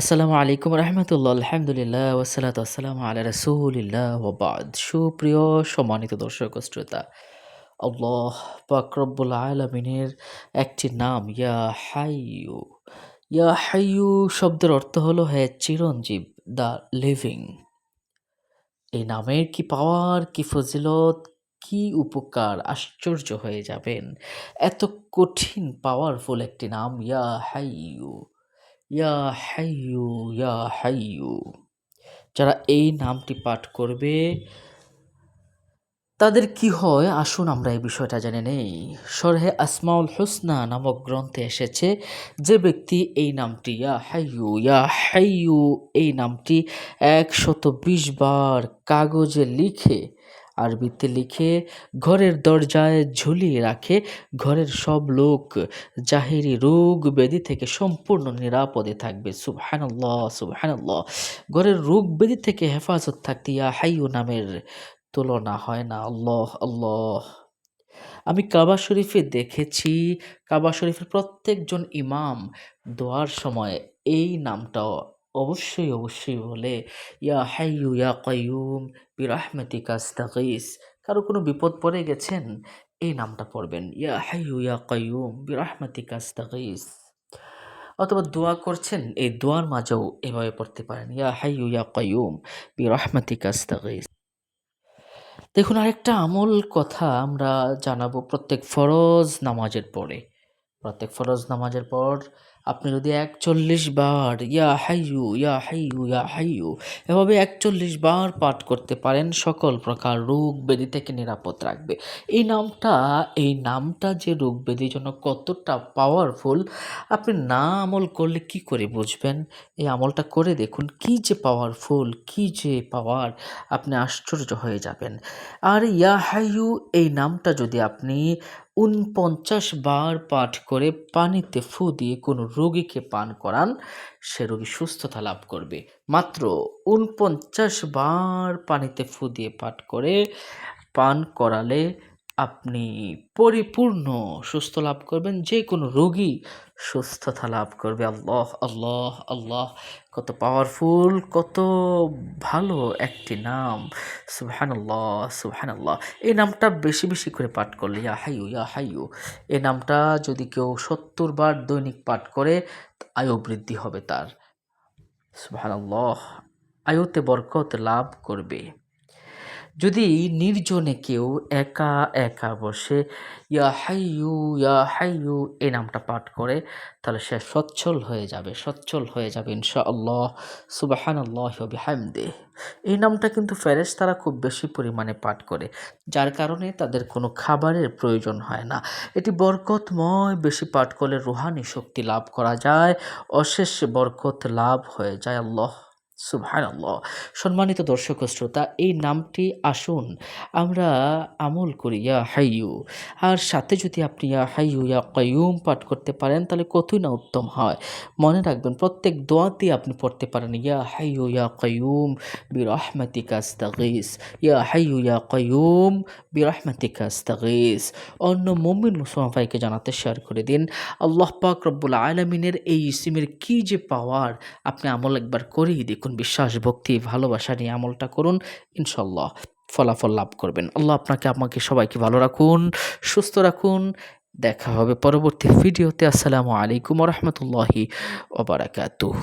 আসসালামু আলাইকুম রহমতুল্লাহ, আলহামদুলিল্লাহ ওসালাত আসসালামু আলা রসুলিল্লাহ ওবাদ সুপ্রিয় সম্মানিত দর্শক শ্রোতা, আল্লাহ পাকরব্বুল আলমিনের একটি নাম, ইয়া হাইয়ু। ইয়া হাইয়ু শব্দের অর্থ হলো হ্যাঁ চিরঞ্জীব, দ্য লিভিং। এই নামের কি পাওয়ার, কি ফজিলত, কি উপকার, আশ্চর্য হয়ে যাবেন। এত কঠিন, পাওয়ারফুল একটি নাম, ইয়া হাইয়ু। ইয়া হাইয়ু ইয়া হাইয়ু। যারা এই নামটি পাঠ করবে, তাদের কি হয়? আসুন আমরা এই বিষয়টা জেনে নেই। সরহে আসমাউল হুসনা নামক গ্রন্থে এসেছে, যে ব্যক্তি এই নামটি, ইয়া হাইয়ু ইয়া হাইয়ু, এই নামটি একশত বিশ বার কাগজে লিখে আরবিতে লিখে, ঘরের দরজায় ঝুলিয়ে রাখে ঘরের সব লোক। জাহিরি রোগ ব্যাধি থেকে সম্পূর্ণ নিরাপদে থাকবে। সুবহানাল্লাহ সুবহানাল্লাহ। ঘরের রোগ ব্যাধি থেকে হেফাজত থাকতে ইয়া হাইয়ু নামের তুলনা হয় না। আল্লাহ আল্লাহ। আমি কাবা শরীফে দেখেছি, কাবা শরীফের প্রত্যেকজন ইমাম দোয়ার সময় এই নামটাও অবশ্যই অবশ্যই বলে, ইয়া হাইয়ু ইয়া কাইয়ুম, বিরাহমাতিকা আস্তাগীস। কারও কোনো বিপদ পড়ে গেছেন, এই নামটা পড়বেন, ইয়া হাইয়ু ইয়া কাইয়ুম, বিরাহমাতিকা আস্তাগীস। অথবা দোয়া করছেন, এই দোয়ার মাঝেও এভাবে পড়তে পারেন, ইয়া হাইয়ু ইয়া কাইয়ুম, বিরাহমাতিকা আস্তাগীস। দেখুন, আরেকটা আমল কথা আমরা জানাব প্রত্যেক ফরজ নামাজের পরে। প্রত্যেক ফরজ নামাজের পর আপনি যদি একচল্লিশ বার ইয়া হাইয়ু ইয়া হাইয়ু ইয়া হাইয়ু, এভাবে একচল্লিশ বার পাঠ করতে পারেন, সকল প্রকার রোগ ব্যাধি থেকে নিরাপদ রাখবে। এই নামটা এই নামটা যে রোগ ব্যাধির জন্য কতটা পাওয়ারফুল আপনি না আমল করলে কি করে বুঝবেন? এই আমলটা করে দেখুন, কি যে পাওয়ারফুল কি যে পাওয়ার আপনি আশ্চর্য হয়ে যাবেন। আর ইয়া হাইয়ু, এই নামটা যদি আপনি উনপঞ্চাশ বার পাঠ করে পানিতে ফু দিয়ে কোনো রোগীকে পান করান, সে রোগী সুস্থতা লাভ করবে। মাত্র উনপঞ্চাশ বার পানিতে ফু দিয়ে পাঠ করে পান করালে আপনি পরিপূর্ণ সুস্থ লাভ করবেন, যে কোনো রোগী সুস্থতা লাভ করবে। আল্লাহ আল্লাহ আল্লাহ, কত পাওয়ারফুল কত ভালো একটি নাম। সুবহানাল্লাহ সুবহানাল্লাহ। এই নামটা বেশি বেশি করে পাঠ করলে, ইয়া হাইয়ু ইয়া হাইয়ু। এই নামটা যদি কেউ সত্তর বার দৈনিক পাঠ করে আয়ু বৃদ্ধি হবে তার। সুবহানাল্লাহ, আয়ুতে বরকত লাভ করবে। যদি নির্জনে কেউ একা একা বসে, ইয়া হাইয়ু ইয়া হাইয়ু এই নামটা পাঠ করে, তাহলে সে সচ্ছল হয়ে যাবে, সচ্ছল হয়ে যাবে ইনশা আল্লাহ সুবাহান আল্লাহ বিহামদে এই নামটা কিন্তু ফেরেস তারা খুব বেশি পরিমাণে পাঠ করে, যার কারণে তাদের কোনো খাবারের প্রয়োজন হয় না। এটি বরকতময় বেশি পাঠ করলে রুহানি শক্তি লাভ করা যায়, অশেষ বরকত লাভ হয়ে যায়, আল্লাহ। সুবহানাল্লাহ। সম্মানিত দর্শক শ্রোতা, এই নামটি আসুন, আমরা আমল করি, ইয়া হাইয়ু। আর সাথে যদি আপনি ইয়া হাইয়ু, ইয়া কাইয়ুম পাঠ করতে পারেন, তাহলে কতই না উত্তম হয়। মনে রাখবেন, প্রত্যেক দোয়াতেই আপনি পড়তে পারেন, ইয়া হাইয়ু, ইয়া কাইয়ুম বিরহমাতিকা আস্তাগীস, ইয়া হাইয়ু, ইয়া কাইয়ুম বিরহমাতিকা আস্তাগীস। অন্য মুমিন মুসলমান ভাইকে জানাতে শেয়ার করে দিন, আল্লাহ পাক রব্বুল আলমিনের এই ইসিমের কি যে পাওয়ার, আপনি আমল একবার করেই দেখুন। বিশ্বাস, ভক্তি, ভালোবাসা নিয়ে আমলটা করুন ইনশাল্লাহ ফলাফল লাভ করবেন। আল্লাহ আপনাকে, আমাকে সবাইকে ভালো রাখুন, সুস্থ রাখুন। দেখা হবে পরবর্তী ভিডিওতে। আসসালামু আলাইকুম রহমতুল্লাহি ওবরাকাতুহ